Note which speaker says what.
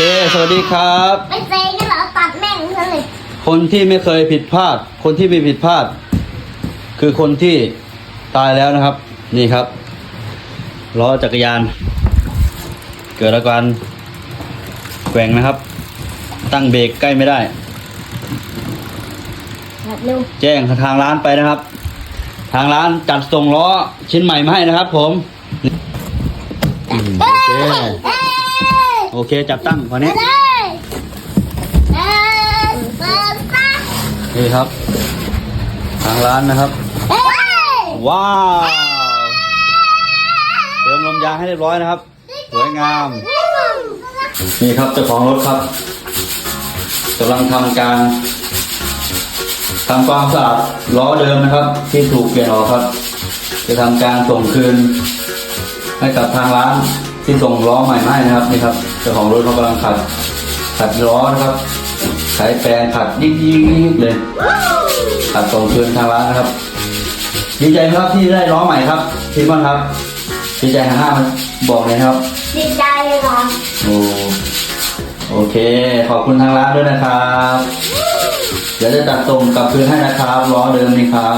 Speaker 1: เคสวัสดีครับ
Speaker 2: ไม่เซ็งก็เหรอตัดแม่งซะเลย
Speaker 1: คนที่ไม่เคยผิดพลาด คนที่ไม่ผิดพลาด คือคนที่ตายแล้วนะครับ นี่ครับล้อจักรยาน เกิดอาการแกว่งนะครับ ตั้งเบรกใกล้ไม่ได้
Speaker 2: แบบเร็ว
Speaker 1: แจ้งทางร้านไปนะครับ ทางร้านจัดส่งล้อชิ้นใหม่มาให้นะครับ ผมอืมโอเค
Speaker 2: เอ้ย
Speaker 1: โอเคจับตั้งวันนี้
Speaker 2: ไปเลยเออเปิดซะ
Speaker 1: นี่ครับ ทางร้านนะครับ ว้าวเติมลมยางให้เรียบร้อยนะครับ สวยงาม นี่ครับเจ้าของรถครับกำลังทำการทำความสะอาดล้อเดิมนะครับ ที่ถูกเปลี่ยนออกครับ จะทำการส่งคืน ให้กับทางร้านที่ส่งล้อใหม่ให้นะครับนี่ครับ เจ้าของรถเขากำลังขัดขัดล้อนะครับใช้แปรงขัดยิกยิกยิกเลยขัดส่งคืนทางร้านนะครับ ดีใจไหมครับที่ได้ล้อใหม่ครับพี่บอลครับ ดีใจหันหน้ามาบอกเลยนะครับ
Speaker 2: ดีใจเหรอ
Speaker 1: โอ้โอเค ขอบคุณทางร้านด้วยนะครับ เดี๋ยวจะจัดส่งกลับคืนให้นะครับล้อเดิมนี่ครับ